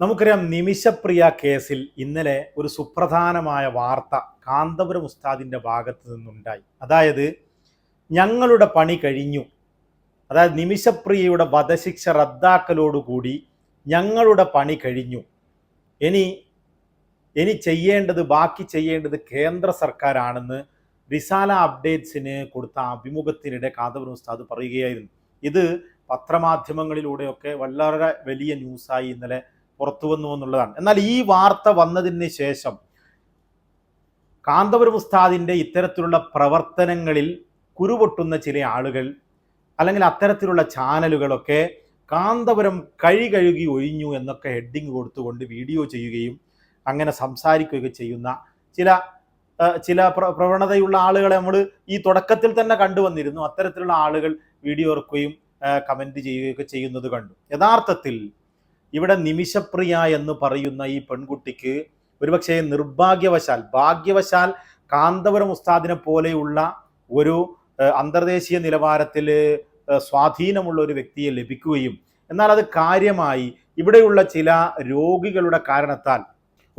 നമുക്കറിയാം നിമിഷപ്രിയ കേസിൽ ഇന്നലെ ഒരു സുപ്രധാനമായ വാർത്ത കാന്തപുരം ഉസ്താദിന്റെ ഭാഗത്ത് നിന്നുണ്ടായി. അതായത് ഞങ്ങളുടെ പണി കഴിഞ്ഞു. അതായത് നിമിഷപ്രിയയുടെ വധശിക്ഷ റദ്ദാക്കലോടുകൂടി ഞങ്ങളുടെ പണി കഴിഞ്ഞു. ഇനി ഇനി ചെയ്യേണ്ടത് ബാക്കി ചെയ്യേണ്ടത് കേന്ദ്ര സർക്കാരാണെന്ന് റിസാല അപ്ഡേറ്റ്സിന് കൊടുത്ത അഭിമുഖത്തിനിടെ കാന്തപുരം ഉസ്താദ് പറയുകയായിരുന്നു. ഇത് പത്രമാധ്യമങ്ങളിലൂടെയൊക്കെ വളരെ വലിയ ന്യൂസായി ഇന്നലെ പുറത്തു വന്നു എന്നുള്ളതാണ്. എന്നാൽ ഈ വാർത്ത വന്നതിന് ശേഷം കാന്തപുരം ഉസ്താദിന്റെ ഇത്തരത്തിലുള്ള പ്രവർത്തനങ്ങളിൽ കുരുപൊട്ടുന്ന ചില ആളുകൾ അല്ലെങ്കിൽ അത്തരത്തിലുള്ള ചാനലുകളൊക്കെ കാന്തപുരം കഴി കഴുകി ഒഴിഞ്ഞു എന്നൊക്കെ ഹെഡിങ് കൊടുത്തുകൊണ്ട് വീഡിയോ ചെയ്യുകയും അങ്ങനെ സംസാരിക്കുകയൊക്കെ ചെയ്യുന്ന ചില ചില പ്രവണതയുള്ള ആളുകളെ നമ്മൾ ഈ തുടക്കത്തിൽ തന്നെ കണ്ടുവന്നിരുന്നു അത്തരത്തിലുള്ള ആളുകൾ വീഡിയോ ഇറക്കുകയും കമന്റ് ചെയ്യുകയൊക്കെ ചെയ്യുന്നത് കണ്ടു. യഥാർത്ഥത്തിൽ ഇവിടെ നിമിഷപ്രിയ എന്ന് പറയുന്ന ഈ പെൺകുട്ടിക്ക് ഒരുപക്ഷെ നിർഭാഗ്യവശാൽ ഭാഗ്യവശാൽ കാന്തപുരം ഉസ്താദിനെ പോലെയുള്ള ഒരു അന്തർദേശീയ നിലവാരത്തിൽ സ്വാധീനമുള്ള ഒരു വ്യക്തിയെ ലഭിക്കുകയും എന്നാൽ അത് കാര്യമായി ഇവിടെയുള്ള ചില രോഗികളുടെ കാരണത്താൽ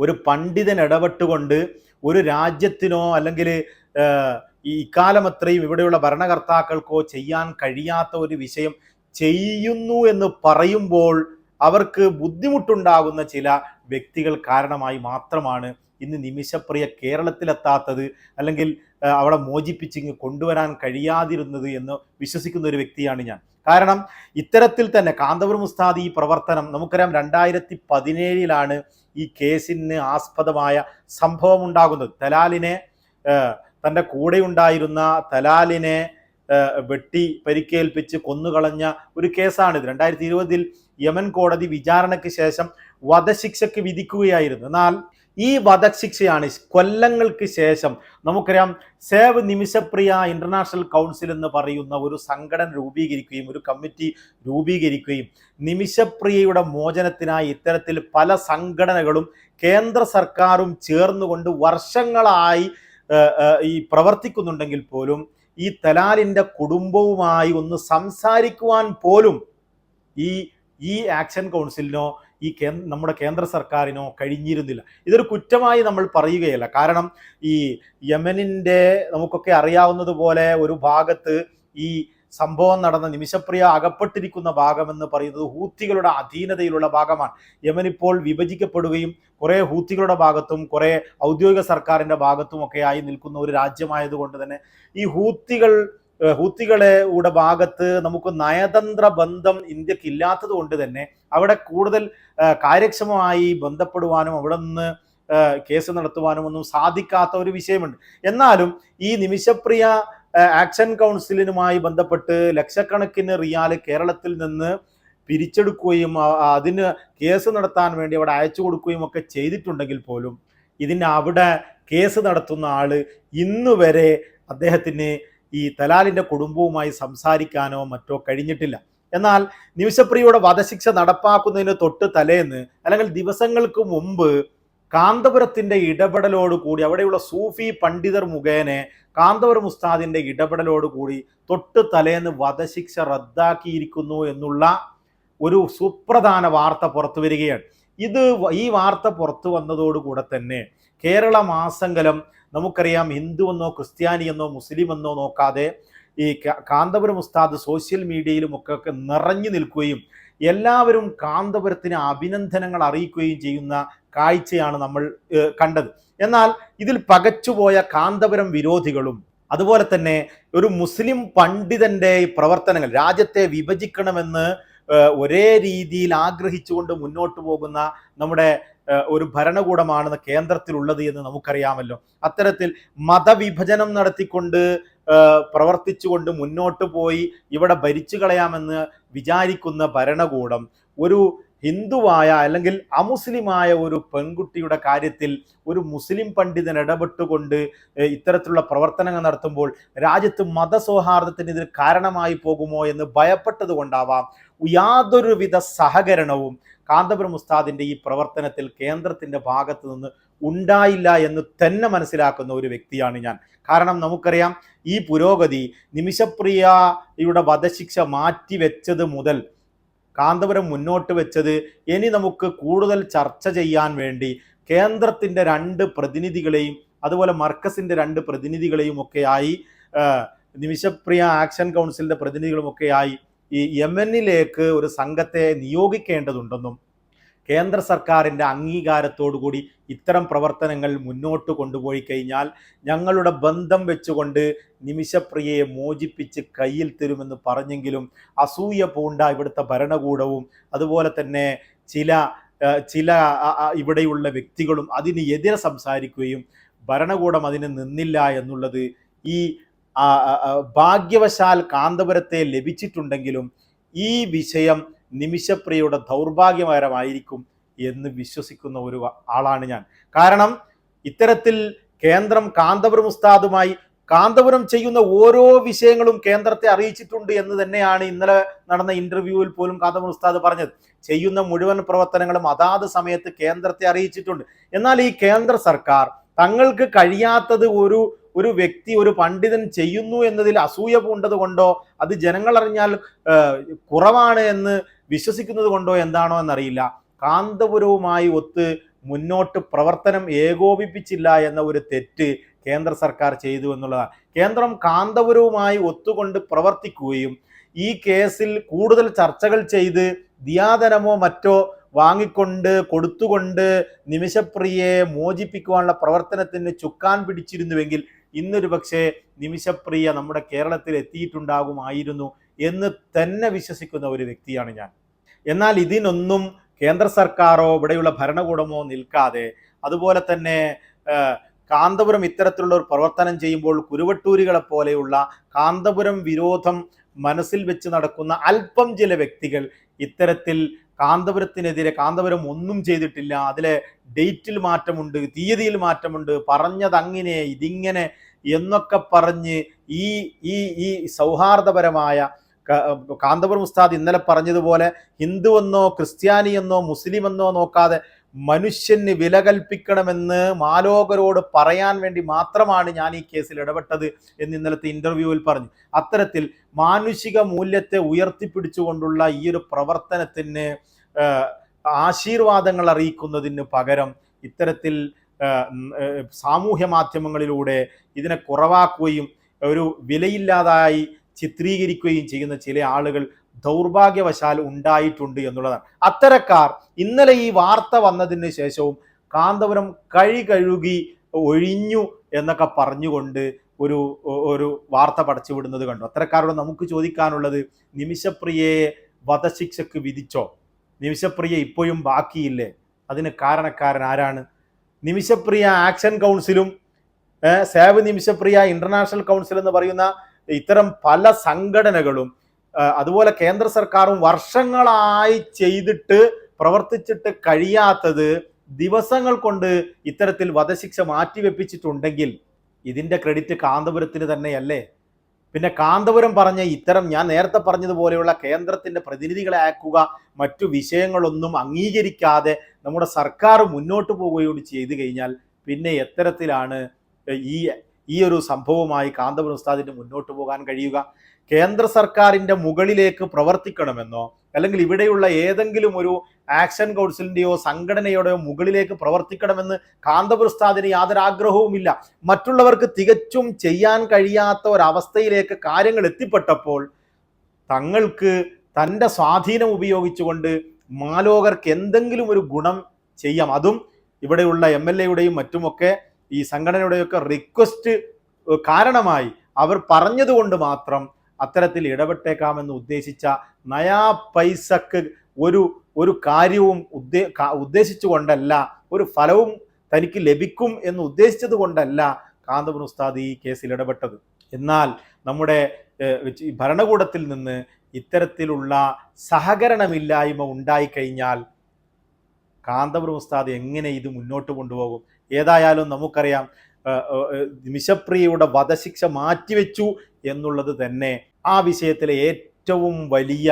ഒരു പണ്ഡിതൻ ഇടപെട്ടുകൊണ്ട് ഒരു രാജ്യത്തിനോ അല്ലെങ്കിൽ ഈ ഇക്കാലം അത്രയും ഇവിടെയുള്ള ഭരണകർത്താക്കൾക്കോ ചെയ്യാൻ കഴിയാത്ത ഒരു വിഷയം ചെയ്യുന്നു എന്ന് പറയുമ്പോൾ അവർക്ക് ബുദ്ധിമുട്ടുണ്ടാകുന്ന ചില വ്യക്തികൾ കാരണമായി മാത്രമാണ് ഇന്ന് നിമിഷപ്രിയ കേരളത്തിലെത്താത്തത് അല്ലെങ്കിൽ അവിടെ മോചിപ്പിച്ച് കൊണ്ടുവരാൻ കഴിയാതിരുന്നത് എന്ന് വിശ്വസിക്കുന്ന ഒരു വ്യക്തിയാണ് ഞാൻ. കാരണം ഇത്തരത്തിൽ തന്നെ കാന്തപുരം ഉസ്താദ് ഈ പ്രവർത്തനം നമുക്കറിയാം രണ്ടായിരത്തി പതിനേഴിലാണ് ഈ കേസിന് ആസ്പദമായ സംഭവം ഉണ്ടാകുന്നത് തലാലിനെ തന്റെ കൂടെ ഉണ്ടായിരുന്ന തലാലിനെ വെട്ടി പരിക്കേൽപ്പിച്ച് കൊന്നുകളഞ്ഞ ഒരു കേസാണിത്. രണ്ടായിരത്തി ഇരുപതിൽ യമൻ കോടതി വിചാരണയ്ക്ക് ശേഷം വധശിക്ഷയ്ക്ക് വിധിക്കുകയായിരുന്നു. എന്നാൽ ഈ വധശിക്ഷയാണ് കൊല്ലങ്ങൾക്ക് ശേഷം നമുക്കറിയാം സേവ് നിമിഷപ്രിയ ഇന്റർനാഷണൽ കൗൺസിൽ എന്ന് പറയുന്ന ഒരു സംഘടന രൂപീകരിക്കുകയും ഒരു കമ്മിറ്റി രൂപീകരിക്കുകയും നിമിഷപ്രിയയുടെ മോചനത്തിനായി ഇത്തരത്തിൽ പല സംഘടനകളും കേന്ദ്ര സർക്കാരും ചേർന്നുകൊണ്ട് വർഷങ്ങളായി ഈ പ്രവർത്തിക്കുന്നുണ്ടെങ്കിൽ പോലും ഈ തലാലിന്റെ കുടുംബവുമായി ഒന്ന് സംസാരിക്കുവാൻ പോലും ഈ ഈ ആക്ഷൻ കൗൺസിലിനോ ഈ കേ നമ്മുടെ കേന്ദ്ര സർക്കാരിനോ കഴിഞ്ഞിരുന്നില്ല. ഇതൊരു കുറ്റമായി നമ്മൾ പറയുകയല്ല. കാരണം ഈ യമനിന്റെ നമുക്കൊക്കെ അറിയാവുന്നതുപോലെ ഒരു ഭാഗത്ത് ഈ സംഭവം നടന്ന നിമിഷപ്രിയ അകപ്പെട്ടിരിക്കുന്ന ഭാഗമെന്ന് പറയുന്നത് ഹൂത്തികളുടെ അധീനതയിലുള്ള ഭാഗമാണ്. യമൻ ഇപ്പോൾ വിഭജിക്കപ്പെടുകയും കുറേ ഹൂത്തികളുടെ ഭാഗത്തും കുറേ ഔദ്യോഗിക സർക്കാരിന്റെ ഭാഗത്തും ഒക്കെ ആയി നിൽക്കുന്ന ഒരു രാജ്യമായതുകൊണ്ട് തന്നെ ഈ ഹൂത്തികൾ ഹൂത്തികളുടെ ഭാഗത്ത് നമുക്ക് നയതന്ത്ര ബന്ധം ഇന്ത്യയ്ക്ക് ഇല്ലാത്തത് കൊണ്ട് തന്നെ അവിടെ കൂടുതൽ കാര്യക്ഷമമായി ബന്ധപ്പെടുവാനും അവിടെ നിന്ന് കേസ് നടത്തുവാനും ഒന്നും സാധിക്കാത്ത ഒരു വിഷയമുണ്ട്. എന്നാലും ഈ നിമിഷപ്രിയ ആക്ഷൻ കൗൺസിലിനുമായി ബന്ധപ്പെട്ട് ലക്ഷക്കണക്കിന് റിയാൽ കേരളത്തിൽ നിന്ന് പിരിച്ചെടുക്കുകയും അതിന് കേസ് നടത്താൻ വേണ്ടി അവിടെ അയച്ചു കൊടുക്കുകയും ഒക്കെ ചെയ്തിട്ടുണ്ടെങ്കിൽ പോലും ഇതിന് അവിടെ കേസ് നടത്തുന്ന ആൾ ഇന്നുവരെ അദ്ദേഹത്തിന് ഈ തലാലിന്റെ കുടുംബവുമായി സംസാരിക്കാനോ മറ്റോ കഴിഞ്ഞിട്ടില്ല. എന്നാൽ നിമിഷപ്രിയയുടെ വധശിക്ഷ നടപ്പാക്കുന്നതിന് തൊട്ട് തലേന്ന് അല്ലെങ്കിൽ ദിവസങ്ങൾക്ക് മുമ്പ് കാന്തപുരത്തിന്റെ ഇടപെടലോട് കൂടി അവിടെയുള്ള സൂഫി പണ്ഡിതർ മുഖേന കാന്തപുരം ഉസ്താദിന്റെ ഇടപെടലോട് കൂടി തൊട്ട് തലേന്ന് വധശിക്ഷ റദ്ദാക്കിയിരിക്കുന്നു എന്നുള്ള ഒരു സുപ്രധാന വാർത്ത പുറത്തു വരികയാണ്. ഇത് ഈ വാർത്ത പുറത്തു വന്നതോടുകൂടെ തന്നെ കേരള മാസങ്കലം നമുക്കറിയാം ഹിന്ദു എന്നോ ക്രിസ്ത്യാനി എന്നോ മുസ്ലിം എന്നോ നോക്കാതെ ഈ കാന്തപുരം ഉസ്താദ് സോഷ്യൽ മീഡിയയിലും ഒക്കെ നിറഞ്ഞു നിൽക്കുകയും എല്ലാവരും കാന്തപുരത്തിന് അഭിനന്ദനങ്ങൾ അറിയിക്കുകയും ചെയ്യുന്ന കാഴ്ചയാണ് നമ്മൾ കണ്ടത്. എന്നാൽ ഇതിൽ പകച്ചുപോയ കാന്തപുരം വിരോധികളും അതുപോലെ തന്നെ ഒരു മുസ്ലിം പണ്ഡിതന്റെ പ്രവർത്തനങ്ങൾ രാജ്യത്തെ വിഭജിക്കണമെന്ന് ഒരേ രീതിയിൽ ആഗ്രഹിച്ചുകൊണ്ട് മുന്നോട്ട് പോകുന്ന നമ്മുടെ ഒരു ഭരണകൂടമാണ് കേന്ദ്രത്തിലുള്ളത് എന്ന് നമുക്കറിയാമല്ലോ. അത്തരത്തിൽ മതവിഭജനം നടത്തിക്കൊണ്ട് പ്രവർത്തിച്ചുകൊണ്ട് മുന്നോട്ട് പോയി ഇവിടെ ഭരിച്ചു കളയാമെന്ന് വിചാരിക്കുന്ന ഭരണകൂടം ഒരു ഹിന്ദുവായ അല്ലെങ്കിൽ അമുസ്ലിമായ ഒരു പെൺകുട്ടിയുടെ കാര്യത്തിൽ ഒരു മുസ്ലിം പണ്ഡിതൻ ഇടപെട്ടുകൊണ്ട് ഇത്തരത്തിലുള്ള പ്രവർത്തനങ്ങൾ നടത്തുമ്പോൾ രാജ്യത്ത് മതസൗഹാർദ്ദത്തിന് ഇതിന് കാരണമായി പോകുമോ എന്ന് ഭയപ്പെട്ടത് കൊണ്ടാവാം. യാതൊരുവിധ സഹകരണവും കാന്തപുരം ഉസ്താദിന്റെ ഈ പ്രവർത്തനത്തിൽ കേന്ദ്രത്തിന്റെ ഭാഗത്തു നിന്ന് ഉണ്ടായില്ല എന്ന് തന്നെ മനസ്സിലാക്കുന്ന ഒരു വ്യക്തിയാണ് ഞാൻ. കാരണം നമുക്കറിയാം ഈ പുരോഗതി നിമിഷപ്രിയയുടെ വധശിക്ഷ മാറ്റിവെച്ചത് മുതൽ കാന്തപുരം മുന്നോട്ട് വെച്ചത് ഇനി നമുക്ക് കൂടുതൽ ചർച്ച ചെയ്യാൻ വേണ്ടി കേന്ദ്രത്തിന്റെ രണ്ട് പ്രതിനിധികളെയും അതുപോലെ മർക്കസിന്റെ രണ്ട് പ്രതിനിധികളെയും ഒക്കെയായി നിമിഷപ്രിയ ആക്ഷൻ കൗൺസിലിന്റെ പ്രതിനിധികളുമൊക്കെയായി ഈ യമനിലേക്ക് ഒരു സംഘത്തെ നിയോഗിക്കേണ്ടതുണ്ടെന്നും കേന്ദ്ര സർക്കാരിന്റെ അംഗീകാരത്തോടുകൂടി ഇത്തരം പ്രവർത്തനങ്ങൾ മുന്നോട്ട് കൊണ്ടുപോയി കഴിഞ്ഞാൽ ഞങ്ങളുടെ ബന്ധം വെച്ചുകൊണ്ട് നിമിഷപ്രിയയെ മോചിപ്പിച്ച് കയ്യിൽ തരുമെന്ന് പറഞ്ഞെങ്കിലും അസൂയ പൂണ്ട ഇവിടുത്തെ ഭരണകൂടവും അതുപോലെ തന്നെ ചില ചില ഇവിടെയുള്ള വ്യക്തികളും അതിന് എതിരെ സംസാരിക്കുകയും ഭരണകൂടം അതിന് നിന്നില്ല എന്നുള്ളത് ഈ ഭാഗ്യവശാൽ കാന്തപുരത്തെ ലഭിച്ചിട്ടുണ്ടെങ്കിലും ഈ വിഷയം നിമിഷപ്രിയയുടെ ദൗർഭാഗ്യകരമായിരിക്കും എന്ന് വിശ്വസിക്കുന്ന ഒരു ആളാണ് ഞാൻ. കാരണം ഇത്തരത്തിൽ കേന്ദ്രം കാന്തപുരം ഉസ്താദുമായി കാന്തപുരം ചെയ്യുന്ന ഓരോ വിഷയങ്ങളും കേന്ദ്രത്തെ അറിയിച്ചിട്ടുണ്ട് എന്ന് തന്നെയാണ് ഇന്നലെ നടന്ന ഇന്റർവ്യൂവിൽ പോലും കാന്തപുരം ഉസ്താദ് പറഞ്ഞത്. ചെയ്യുന്ന മുഴുവൻ പ്രവർത്തനങ്ങളും അതാത് സമയത്ത് കേന്ദ്രത്തെ അറിയിച്ചിട്ടുണ്ട്. എന്നാൽ ഈ കേന്ദ്ര സർക്കാർ തങ്ങൾക്ക് കഴിയാത്തത് ഒരു ഒരു വ്യക്തി ഒരു പണ്ഡിതൻ ചെയ്യുന്നു എന്നതിൽ അസൂയ പൂണ്ടത് കൊണ്ടോ അത് ജനങ്ങൾ അറിഞ്ഞാൽ കുറവാണ് എന്ന് വിശ്വസിക്കുന്നത് കൊണ്ടോ എന്താണോ എന്നറിയില്ല. കാന്തപുരവുമായി ഒത്ത് മുന്നോട്ട് പ്രവർത്തനം ഏകോപിപ്പിച്ചില്ല എന്ന ഒരു തെറ്റ് കേന്ദ്ര സർക്കാർ ചെയ്തു എന്നുള്ളതാണ്. കേന്ദ്രം കാന്തപുരവുമായി ഒത്തുകൊണ്ട് പ്രവർത്തിക്കുകയും ഈ കേസിൽ കൂടുതൽ ചർച്ചകൾ ചെയ്ത് ദിയാധനമോ മറ്റോ വാങ്ങിക്കൊണ്ട് കൊടുത്തുകൊണ്ട് നിമിഷപ്രിയയെ മോചിപ്പിക്കുവാനുള്ള പ്രവർത്തനത്തിന് ചുക്കാൻ പിടിച്ചിരുന്നുവെങ്കിൽ ഇന്നൊരു പക്ഷേ നിമിഷപ്രിയ നമ്മുടെ കേരളത്തിൽ എത്തിയിട്ടുണ്ടാകുമായിരുന്നു എന്ന് തന്നെ വിശ്വസിക്കുന്ന ഒരു വ്യക്തിയാണ് ഞാൻ. എന്നാൽ ഇതിനൊന്നും കേന്ദ്ര സർക്കാരോ ഇവിടെയുള്ള ഭരണകൂടമോ നിൽക്കാതെ അതുപോലെ തന്നെ കാന്തപുരം ഇത്തരത്തിലുള്ള ഒരു പ്രവർത്തനം ചെയ്യുമ്പോൾ കുരുവട്ടൂരികളെ പോലെയുള്ള കാന്തപുരം വിരോധം മനസ്സിൽ വെച്ച് നടക്കുന്ന അല്പം ചില വ്യക്തികൾ ഇത്തരത്തിൽ കാന്തപുരത്തിനെതിരെ കാന്തപുരം ഒന്നും ചെയ്തിട്ടില്ല അതിലെ ഡേറ്റിൽ മാറ്റമുണ്ട് തീയതിയിൽ മാറ്റമുണ്ട് പറഞ്ഞത് അങ്ങനെ ഇതിങ്ങനെ എന്നൊക്കെ പറഞ്ഞ് ഈ ഈ ഈ സൗഹാർദ്ദപരമായ കാന്തപുരം ഉസ്താദ് ഇന്നലെ പറഞ്ഞതുപോലെ ഹിന്ദുവെന്നോ ക്രിസ്ത്യാനിയെന്നോ മുസ്ലിമെന്നോ നോക്കാതെ മനുഷ്യന് വില കൽപ്പിക്കണമെന്ന് മാലോകരോട് പറയാൻ വേണ്ടി മാത്രമാണ് ഞാൻ ഈ കേസിൽ ഇടപെട്ടത് എന്ന് ഇന്നലത്തെ ഇന്റർവ്യൂവിൽ പറഞ്ഞു. അത്തരത്തിൽ മാനുഷിക മൂല്യത്തെ ഉയർത്തിപ്പിടിച്ചുകൊണ്ടുള്ള ഈ ഒരു പ്രവർത്തനത്തിന് ആശീർവാദങ്ങൾ അറിയിക്കുന്നതിന് പകരം ഇത്തരത്തിൽ സാമൂഹ്യ മാധ്യമങ്ങളിലൂടെ ഇതിനെ കുറവാക്കുകയും ഒരു വിലയില്ലാതായി ചിത്രീകരിക്കുകയും ചെയ്യുന്ന ചില ആളുകൾ ദൗർഭാഗ്യവശാൽ ഉണ്ടായിട്ടുണ്ട് എന്നുള്ളതാണ്. അത്തരക്കാർ ഇന്നലെ ഈ വാർത്ത വന്നതിന് ശേഷവും കാന്തപുരം കഴി കഴുകി ഒഴിഞ്ഞു എന്നൊക്കെ പറഞ്ഞുകൊണ്ട് ഒരു ഒരു വാർത്ത പടച്ചുവിടുന്നത് കണ്ടു. അത്തരക്കാരോട് നമുക്ക് ചോദിക്കാനുള്ളത് നിമിഷപ്രിയയെ വധശിക്ഷക്ക് വിധിച്ചോ? നിമിഷപ്രിയ ഇപ്പോഴും ബാക്കിയില്ലേ? അതിന് കാരണക്കാരൻ ആരാണ്? നിമിഷപ്രിയ ആക്ഷൻ കൗൺസിലും സേവ് നിമിഷപ്രിയ ഇന്റർനാഷണൽ കൗൺസിൽ എന്ന് പറയുന്ന ഇത്തരം പല സംഘടനകളും അതുപോലെ കേന്ദ്ര സർക്കാരും വർഷങ്ങളായി ചെയ്തിട്ട് പ്രവർത്തിച്ചിട്ട് കഴിയാത്തത് ദിവസങ്ങൾ കൊണ്ട് ഇത്തരത്തിൽ വധശിക്ഷ മാറ്റിവെപ്പിച്ചിട്ടുണ്ടെങ്കിൽ ഇതിന്റെ ക്രെഡിറ്റ് കാന്തപുരത്തിന് തന്നെയല്ലേ? പിന്നെ കാന്തപുരം പറഞ്ഞ ഇത്തരം ഞാൻ നേരത്തെ പറഞ്ഞതുപോലെയുള്ള കേന്ദ്രത്തിന്റെ പ്രതിനിധികളെ അയക്കുക മറ്റു വിഷയങ്ങളൊന്നും അംഗീകരിക്കാതെ നമ്മുടെ സർക്കാർ മുന്നോട്ട് പോവുകയോട് ചെയ്തു കഴിഞ്ഞാൽ പിന്നെ എത്തരത്തിലാണ് ഈ ഈ ഒരു സംഭവവുമായി കാന്തപുരം ഉസ്താദിന് മുന്നോട്ട് പോകാൻ കഴിയുക. കേന്ദ്ര സർക്കാരിന്റെ മുകളിലേക്ക് പ്രവർത്തിക്കണമെന്നോ അല്ലെങ്കിൽ ഇവിടെയുള്ള ഏതെങ്കിലും ഒരു ആക്ഷൻ കൗൺസിലിന്റെയോ സംഘടനയുടെയോ മുകളിലേക്ക് പ്രവർത്തിക്കണമെന്ന് കാന്തപുര ഉസ്താദിന് യാതൊരു ആഗ്രഹവുമില്ല. മറ്റുള്ളവർക്ക് തികച്ചും ചെയ്യാൻ കഴിയാത്ത ഒരവസ്ഥയിലേക്ക് കാര്യങ്ങൾ എത്തിപ്പെട്ടപ്പോൾ തങ്ങൾക്ക് തന്റെ സ്വാധീനം ഉപയോഗിച്ചുകൊണ്ട് മാലോകർക്ക് എന്തെങ്കിലും ഒരു ഗുണം ചെയ്യാം. അതും ഇവിടെയുള്ള എം എൽ എയുടെയും മറ്റുമൊക്കെ ഈ സംഘടനയുടെയൊക്കെ റിക്വസ്റ്റ് കാരണമായി അവർ പറഞ്ഞതുകൊണ്ട് മാത്രം അത്തരത്തിൽ ഇടപെട്ടേക്കാമെന്ന് ഉദ്ദേശിച്ച നയാ പൈസക്ക് ഒരു ഒരു കാര്യവും ഉദ്ദേ ഉദ്ദേശിച്ചുകൊണ്ടല്ല ഒരു ഫലവും തനിക്ക് ലഭിക്കും എന്ന് ഉദ്ദേശിച്ചത് കൊണ്ടല്ല കാന്തപുരം ഉസ്താദ് ഈ കേസിൽ ഇടപെട്ടത്. എന്നാൽ നമ്മുടെ ഭരണകൂടത്തിൽ നിന്ന് ഇത്തരത്തിലുള്ള സഹകരണമില്ലായ്മ ഉണ്ടായിക്കഴിഞ്ഞാൽ കാന്തപുരം ഉസ്താദ് എങ്ങനെ ഇത് മുന്നോട്ട് കൊണ്ടുപോകും? ഏതായാലും നമുക്കറിയാം മിശപ്രിയയുടെ വധശിക്ഷ മാറ്റിവെച്ചു എന്നുള്ളത് തന്നെ ആ വിഷയത്തിലെ ഏറ്റവും വലിയ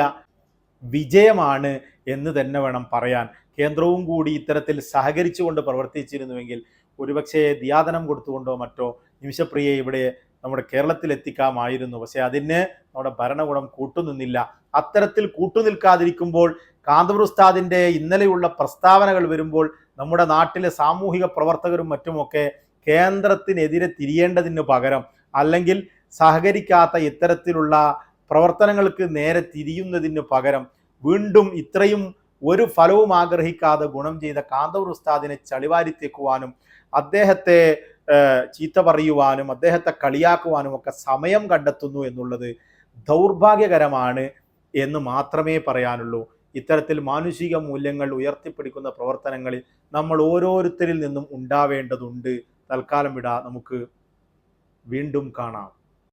വിജയമാണ് എന്ന് തന്നെ വേണം പറയാൻ. കേന്ദ്രവും കൂടി ഇത്തരത്തിൽ സഹകരിച്ചുകൊണ്ട് പ്രവർത്തിച്ചിരുന്നുവെങ്കിൽ ഒരുപക്ഷെ ദിയാദനം കൊടുത്തുകൊണ്ടോ മറ്റോ നിമിഷപ്രിയയെ ഇവിടെ നമ്മുടെ കേരളത്തിൽ എത്തിക്കാമായിരുന്നു പക്ഷേ അതിന് നമ്മുടെ ഭരണകൂടം കൂട്ടുനിന്നില്ല. അത്തരത്തിൽ കൂട്ടുനിൽക്കാതിരിക്കുമ്പോൾ കാന്തപുർ ഉസ്താദിന്റെ ഇന്നലെയുള്ള പ്രസ്താവനകൾ വരുമ്പോൾ നമ്മുടെ നാട്ടിലെ സാമൂഹിക പ്രവർത്തകരും മറ്റുമൊക്കെ കേന്ദ്രത്തിനെതിരെ തിരിയേണ്ടതിന് പകരം അല്ലെങ്കിൽ സഹകരിക്കാത്ത ഇത്തരത്തിലുള്ള പ്രവർത്തനങ്ങൾക്ക് നേരെ തിരിയുന്നതിന് പകരം വീണ്ടും ഇത്രയും ഒരു ഫലവും ആഗ്രഹിക്കാതെ ഗുണം ചെയ്ത കാന്തവർ ഉസ്താദിനെ ചളിവാരിത്തേക്കുവാനും അദ്ദേഹത്തെ ചീത്ത പറയുവാനും അദ്ദേഹത്തെ കളിയാക്കുവാനും ഒക്കെ സമയം കണ്ടെത്തുന്നു എന്നുള്ളത് ദൗർഭാഗ്യകരമാണ് എന്ന് മാത്രമേ പറയാനുള്ളൂ. ഇത്തരത്തിൽ മാനുഷിക മൂല്യങ്ങൾ ഉയർത്തിപ്പിടിക്കുന്ന പ്രവർത്തനങ്ങളിൽ നമ്മൾ ഓരോരുത്തരിൽ നിന്നും ഉണ്ടാവേണ്ടതുണ്ട്. തൽക്കാലം വിട നമുക്ക് വീണ്ടും കാണാം.